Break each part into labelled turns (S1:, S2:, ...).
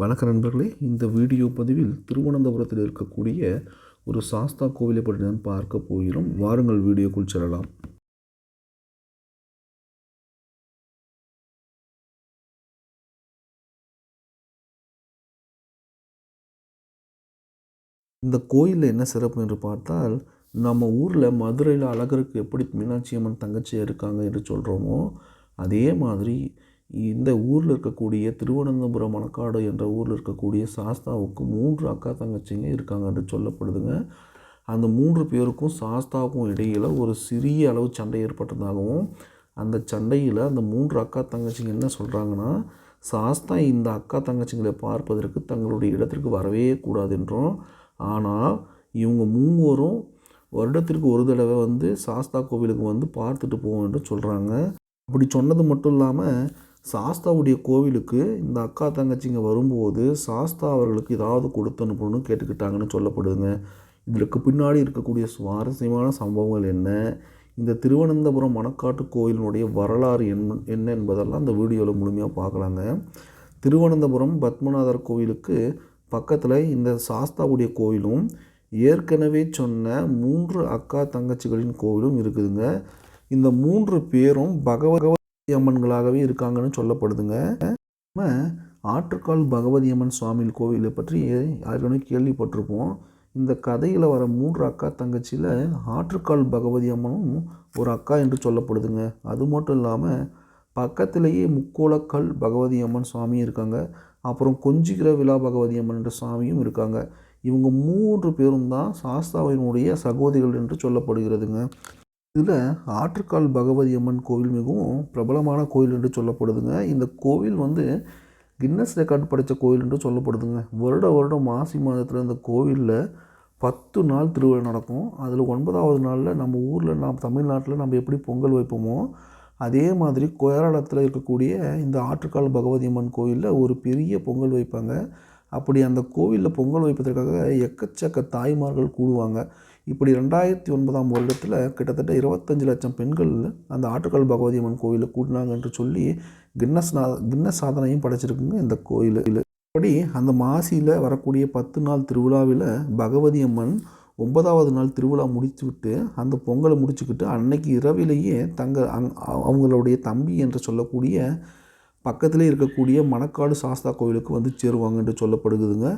S1: வணக்க நண்பர்களே இந்த வீடியோ பதிவில் திருவனந்தபுரத்தில் இருக்கக்கூடிய ஒரு சாஸ்தா கோவிலை பற்றி தான் பார்க்க போகிறோம். வாருங்கள் வீடியோக்குள் செல்லலாம். இந்த கோயிலில் என்ன சிறப்பு என்று பார்த்தால் நம்ம ஊரில் மதுரையில் அழகருக்கு எப்படி மீனாட்சி அம்மன் தங்கச்சியாக இருக்காங்க என்று சொல்கிறோமோ அதே மாதிரி இந்த ஊரில் இருக்கக்கூடிய திருவனந்தபுரம் மணக்காடு என்ற ஊரில் இருக்கக்கூடிய சாஸ்தாவுக்கு மூன்று அக்கா தங்கச்சிங்க இருக்காங்க என்று சொல்லப்படுதுங்க. அந்த மூன்று பேருக்கும் சாஸ்தாவுக்கும் இடையில் ஒரு சிறிய அளவு சண்டை ஏற்பட்டதாகவும் அந்த சண்டையில் அந்த மூன்று அக்கா தங்கச்சிங்க என்ன சொல்கிறாங்கன்னா சாஸ்தா இந்த அக்கா தங்கச்சிங்களை பார்ப்பதற்கு தங்களுடைய இடத்திற்கு வரவே கூடாது என்றும் ஆனால் இவங்க மூவரும் வருடத்திற்கு ஒரு தடவை வந்து சாஸ்தா கோவிலுக்கு வந்து பார்த்துட்டு போவோம் என்று சொல்கிறாங்க அப்படி சொன்னது மட்டும் இல்லாமல் சாஸ்தாவுடைய கோவிலுக்கு இந்த அக்கா தங்கச்சிங்க வரும்போது சாஸ்தா அவர்களுக்கு ஏதாவது கொடுத்து அனுப்பணும்னு கேட்டுக்கிட்டாங்கன்னு சொல்லப்படுதுங்க. இதற்கு பின்னாடி இருக்கக்கூடிய சுவாரஸ்யமான சம்பவங்கள் என்ன? இந்த திருவனந்தபுரம் மணக்காட்டு கோயிலினுடைய வரலாறு என்ன என்ன என்பதெல்லாம் அந்த வீடியோவில் முழுமையாக பார்க்கலாங்க. திருவனந்தபுரம் பத்மநாதர் கோவிலுக்கு பக்கத்தில் இந்த சாஸ்தாவுடைய கோயிலும் ஏற்கனவே சொன்ன மூன்று அக்கா தங்கச்சிகளின் கோவிலும் இருக்குதுங்க. இந்த மூன்று பேரும் பகவதி அம்மன்களாகவே இருக்காங்கன்னு சொல்லப்படுதுங்க. நம்ம ஆற்றுக்கால் பகவதி அம்மன் சுவாமி கோவிலை பற்றி யாருக்கனே கேள்விப்பட்டிருப்போம். இந்த கதையில் வர மூன்று அக்கா தங்கச்சியில் ஆற்றுக்கால் பகவதி அம்மனும் ஒரு அக்கா என்று சொல்லப்படுதுங்க. அது மட்டும் இல்லாமல் பக்கத்திலேயே முக்கோளக்கல் பகவதி அம்மன் சுவாமியும் இருக்காங்க. அப்புறம் கொஞ்சிக்கிற விழா பகவதி அம்மன் என்ற சுவாமியும் இருக்காங்க. இவங்க மூன்று பேரும் தான் சாஸ்தாவினுடைய சகோதரிகள் என்று சொல்லப்படுகிறதுங்க. இதில் ஆற்றுக்கால் பகவதி அம்மன் கோவில் மிகவும் பிரபலமான கோயில் என்று சொல்லப்படுதுங்க. இந்த கோவில் வந்து கின்னஸ் ரெக்கார்டு படைத்த கோயில் என்று சொல்லப்படுதுங்க. வருட வருடம் மாசி மாதத்தில் இந்த கோவிலில் பத்து நாள் திருவிழா நடக்கும். அதில் ஒன்பதாவது நாளில் நம்ம ஊரில் நாம் தமிழ்நாட்டில் நம்ம எப்படி பொங்கல் வைப்போமோ அதே மாதிரி கேரளத்தில் இருக்கக்கூடிய இந்த ஆற்றுக்கால் பகவதி அம்மன் கோவிலில் ஒரு பெரிய பொங்கல் வைப்பாங்க. அப்படி அந்த கோவிலில் பொங்கல் வைப்பதற்காக எக்கச்சக்க தாய்மார்கள் கூடுவாங்க. இப்படி ரெண்டாயிரத்தி ஒன்பதாம் வருடத்தில் கிட்டத்தட்ட இருபத்தஞ்சு லட்சம் பெண்கள் அந்த ஆற்றுக்கால் பகவதி அம்மன் கோவிலில் கூட்டினாங்க என்று சொல்லி கின்னஸ் நா கின்னஸ் சாதனையும் படைச்சிருக்குங்க இந்த கோயில். இப்படி அந்த மாசியில் வரக்கூடிய பத்து நாள் திருவிழாவில் பகவதி அம்மன் ஒன்பதாவது நாள் திருவிழா முடிச்சுவிட்டு அந்த பொங்கலை முடிச்சுக்கிட்டு அன்னைக்கு இரவிலேயே தங்க அங் அவங்களுடைய தம்பி என்று சொல்லக்கூடிய பக்கத்திலே இருக்கக்கூடிய மணக்காடு சாஸ்தா கோவிலுக்கு வந்து சேருவாங்க என்று சொல்லப்படுகுதுங்க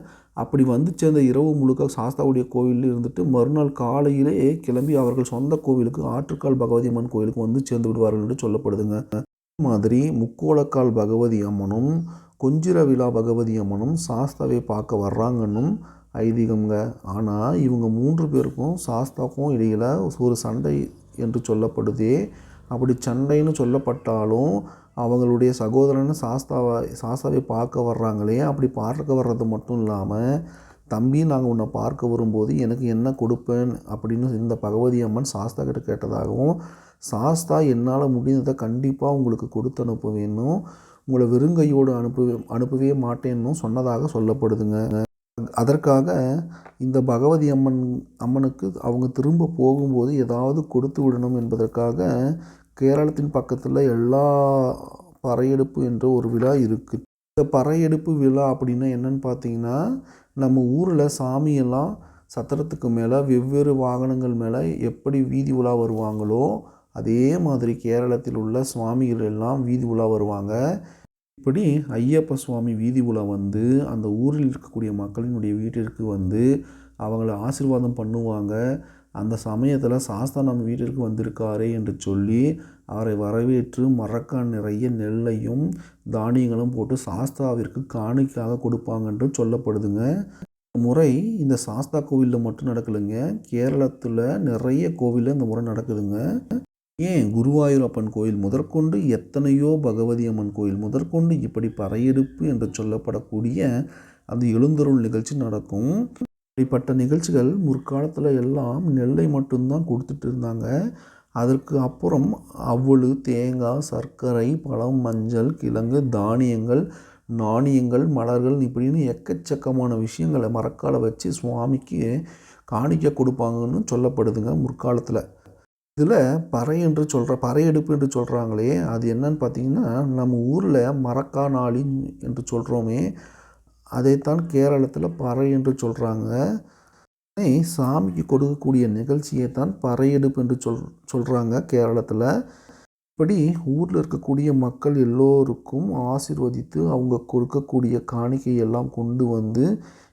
S1: அப்படி வந்து சேர்ந்த இரவு முழுக்க சாஸ்தாவுடைய கோவிலில் இருந்துட்டு மறுநாள் காலையிலே கிளம்பி அவர்கள் சொந்த கோவிலுக்கு ஆற்றுக்கால் பகவதி அம்மன் கோவிலுக்கு வந்து சேர்ந்து விடுவார்கள் என்று சொல்லப்படுதுங்க. மாதிரி முக்கோளக்கால் பகவதி அம்மனும் கொஞ்சிர விழா பகவதி அம்மனும் சாஸ்தாவை பார்க்க வர்றாங்கன்னும் ஐதீகம்ங்க. ஆனால் இவங்க மூன்று பேருக்கும் சாஸ்தாவுக்கும் இடையில் ஒரு சண்டை என்று சொல்லப்படுதே. அப்படி சண்டைன்னு சொல்லப்பட்டாலும் அவங்களுடைய சகோதரன் சாஸ்தாவை சாஸ்தாவை பார்க்க வர்றாங்களே அப்படி பார்க்க வர்றது மட்டும் இல்லாமல் தம்பி நாங்கள் உன்னை பார்க்க வரும்போது எனக்கு என்ன கொடுப்பேன்? அப்படின்னு இந்த பகவதி அம்மன் சாஸ்தா கிட்ட கேட்டதாகவும் சாஸ்தா என்னால் முடிந்ததை கண்டிப்பாக உங்களுக்கு கொடுத்து அனுப்ப வேணும். உங்களை வெறுங்கையோடு அனுப்பவே அனுப்பவே மாட்டேன்னு சொன்னதாக சொல்லப்படுதுங்க. அதற்காக இந்த பகவதி அம்மன் அம்மனுக்கு அவங்க திரும்ப போகும்போது ஏதாவது கொடுத்து விடணும் என்பதற்காக கேரளத்தின் பக்கத்தில் எல்லா பறையெடுப்பு என்ற ஒரு விழா இருக்குது இந்த பறையெடுப்பு விழா அப்படின்னா என்னென்னு பார்த்தீங்கன்னா நம்ம ஊரில் சாமியெல்லாம் சத்திரத்துக்கு மேலே வெவ்வேறு வாகனங்கள் மேலே எப்படி வீதி உலா வருவாங்களோ அதே மாதிரி கேரளத்தில் உள்ள சுவாமிகள் எல்லாம் வீதி உலா வருவாங்க. இப்படி ஐயப்ப சுவாமி வீதி உலா வந்து அந்த ஊரில் இருக்கக்கூடிய மக்களினுடைய வீட்டிற்கு வந்து அவங்கள ஆசீர்வாதம் பண்ணுவாங்க. அந்த சமயத்தில் சாஸ்தா நம்ம வீட்டிற்கு வந்திருக்காரே என்று சொல்லி அவரை வரவேற்று மரக்கான் நிறைய நெல்லையும் தானியங்களும் போட்டு சாஸ்தாவிற்கு காணிக்காக கொடுப்பாங்க என்று சொல்லப்படுதுங்க. முறை இந்த சாஸ்தா கோவிலில் மட்டும் நடக்கலைங்க. கேரளத்தில் நிறைய கோவிலில் இந்த முறை நடக்குதுங்க. ஏன் குருவாயூர் அப்பன் கோயில் முதற்கொண்டு எத்தனையோ பகவதி அம்மன் கோயில் முதற்கொண்டு இப்படி பறையெடுப்பு என்று சொல்லப்படக்கூடிய அந்த எழுந்தருள் நிகழ்ச்சி நடக்கும். இப்படிப்பட்ட நிகழ்ச்சிகள் முற்காலத்தில் எல்லாம் நெல்லை மட்டும்தான் கொடுத்துட்டு இருந்தாங்க. அதற்கு அப்புறம் அவ்வளு தேங்காய் சர்க்கரை பழம் மஞ்சள் கிழங்கு தானியங்கள் நாணயங்கள் மலர்கள் இப்படின்னு எக்கச்சக்கமான விஷயங்களை மரக்கால வச்சு சுவாமிக்கு காணிக்க கொடுப்பாங்கன்னு சொல்லப்படுதுங்க முற்காலத்தில். இதில் பறை என்று சொல்கிற பறையெடுப்பு என்று சொல்கிறாங்களே அது என்னன்னு பார்த்தீங்கன்னா நம்ம ஊரில் மரக்கா நாளி என்று சொல்கிறோமே அதைத்தான் கேரளத்தில் பறை என்று சொல்கிறாங்க சாமிக்கு கொடுக்கக்கூடிய நிகழ்ச்சியை தான் பறையெடுப்பு என்று சொல் சொல்கிறாங்க கேரளத்தில். இப்படி ஊரில் இருக்கக்கூடிய மக்கள் எல்லோருக்கும் ஆசிர்வதித்து அவங்க கொடுக்கக்கூடிய காணிக்கை எல்லாம் கொண்டு வந்து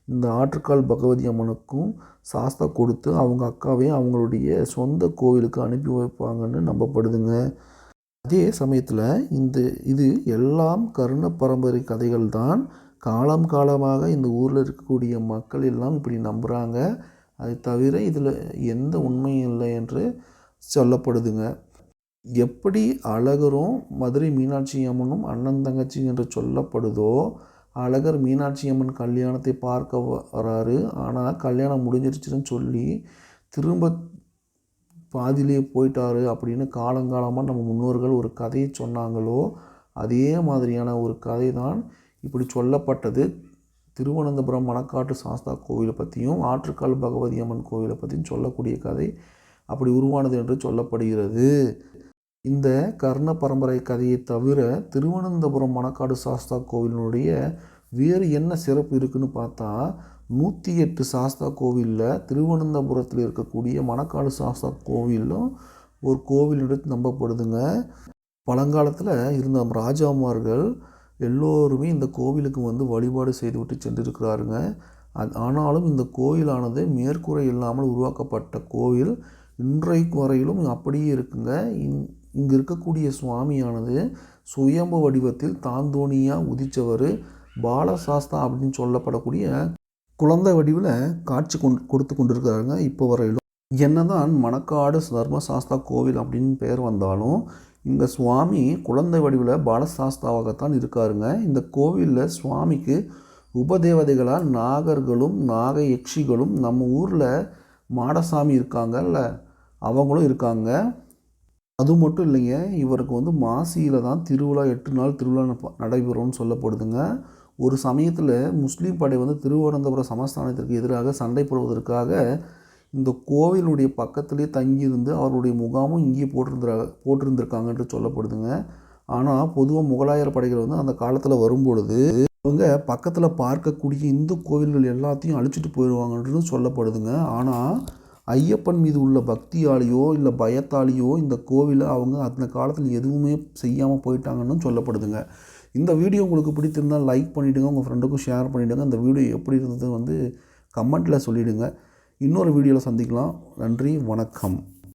S1: இந்த ஆற்றுக்கால் பகவதி அம்மனுக்கும் சாஸ்தா கொடுத்து அவங்க அக்காவையும் அவங்களுடைய சொந்த கோவிலுக்கு அனுப்பி வைப்பாங்கன்னு நம்பப்படுதுங்க. அதே சமயத்தில் இந்த இது எல்லாம் கருண பரம்பரை கதைகள் தான் காலம் காலமாக இந்த ஊரில் இருக்கக்கூடிய மக்கள் எல்லாம் இப்படி நம்புகிறாங்க அதை தவிர இதில் எந்த உண்மையும் இல்லை என்று சொல்லப்படுதுங்க. எப்படி அழகரும் மதுரை மீனாட்சி அம்மனும் அண்ணன் தங்கச்சி என்று சொல்லப்படுதோ அழகர் மீனாட்சி அம்மன் கல்யாணத்தை பார்க்க வராரு. ஆனால் கல்யாணம் முடிஞ்சிருச்சுன்னு சொல்லி திரும்ப பாதியிலே போயிட்டாரு அப்படின்னு காலங்காலமாக நம்ம முன்னோர்கள் ஒரு கதையை சொன்னாங்களோ அதே மாதிரியான ஒரு கதை தான் இப்படி சொல்லப்பட்டது திருவனந்தபுரம் மணக்காட்டு சாஸ்தா கோவிலை பற்றியும் ஆற்றுக்கால் பகவதி அம்மன் கோவிலை பற்றியும் சொல்லக்கூடிய கதை அப்படி உருவானது என்று சொல்லப்படுகிறது. இந்த கர்ண பரம்பரை கதையை தவிர திருவனந்தபுரம் மணக்காடு சாஸ்தா கோவிலினுடைய வேறு என்ன சிறப்பு இருக்குதுன்னு பார்த்தா நூற்றி எட்டு சாஸ்தா கோவிலில் திருவனந்தபுரத்தில் இருக்கக்கூடிய மணக்காடு சாஸ்தா கோவிலும் ஒரு கோவில் எடுத்து நம்பப்படுதுங்க. பழங்காலத்தில் இருந்த ராஜாமார்கள் எல்லோருமே இந்த கோவிலுக்கு வந்து வழிபாடு செய்துவிட்டு சென்றிருக்கிறாருங்க. அது ஆனாலும் இந்த கோவிலானது மேற்கூரை இல்லாமல் உருவாக்கப்பட்ட கோவில். இன்றைக்கு வரையிலும் அப்படியே இருக்குங்க. இங் இங்கே இருக்கக்கூடிய சுவாமியானது சுயம்பு வடிவத்தில் தாந்தோணியாக உதித்தவர். பாலசாஸ்தா அப்படின்னு சொல்லப்படக்கூடிய குழந்தை வடிவில் காட்சி கொண்டு கொடுத்து கொண்டிருக்கிறாருங்க. இப்போ வரையிலும் என்னதான் மணக்காடு தர்மசாஸ்தா கோவில் அப்படின்னு பேர் வந்தாலும் இந்த சுவாமி குழந்தை வடிவில் பாலசாஸ்தாவாகத்தான் இருக்காருங்க. இந்த கோவிலில் சுவாமிக்கு உபதேவதைகளாக நாகர்களும் நாக யக்ஷிகளும் நம்ம ஊரில் மாடசாமி இருக்காங்கல்ல அவங்களும் இருக்காங்க. அது மட்டும் இல்லைங்க இவருக்கு வந்து மாசியில் தான் திருவிழா எட்டு நாள் திருவிழா நடைபெறும்னு சொல்லப்படுதுங்க. ஒரு சமயத்தில் முஸ்லீம் படை வந்து திருவனந்தபுரம் சமஸ்தானத்திற்கு எதிராக சண்டை போடுவதற்காக இந்த கோவிலுடைய பக்கத்துலேயே தங்கியிருந்து அவருடைய முகாமும் இங்கேயே போட்டிருந்தா போட்டிருந்திருக்காங்க என்று சொல்லப்படுதுங்க. ஆனால் பொதுவாக முகலாயர் படைகள் வந்து அந்த காலத்தில் வரும்பொழுது அவங்க பக்கத்தில் பார்க்கக்கூடிய இந்து கோவில்கள் எல்லாத்தையும் அழிச்சிட்டு போயிடுவாங்கன்றது சொல்லப்படுதுங்க. ஆனால் ஐயப்பன் மீது உள்ள பக்தியாலேயோ இல்லை பயத்தாலேயோ இந்த கோவிலை அவங்க அந்த காலத்தில் எதுவுமே செய்யாமல் போயிட்டாங்கன்னு சொல்லப்படுதுங்க. இந்த வீடியோ உங்களுக்கு பிடித்திருந்தால் லைக் பண்ணிவிடுங்க உங்கள் ஃப்ரெண்டுக்கும் ஷேர் பண்ணிவிடுங்க இந்த வீடியோ எப்படி இருந்தது வந்து கமெண்ட்டில் சொல்லிவிடுங்க இன்னொரு வீடியோவில் சந்திக்கலாம். நன்றி வணக்கம்.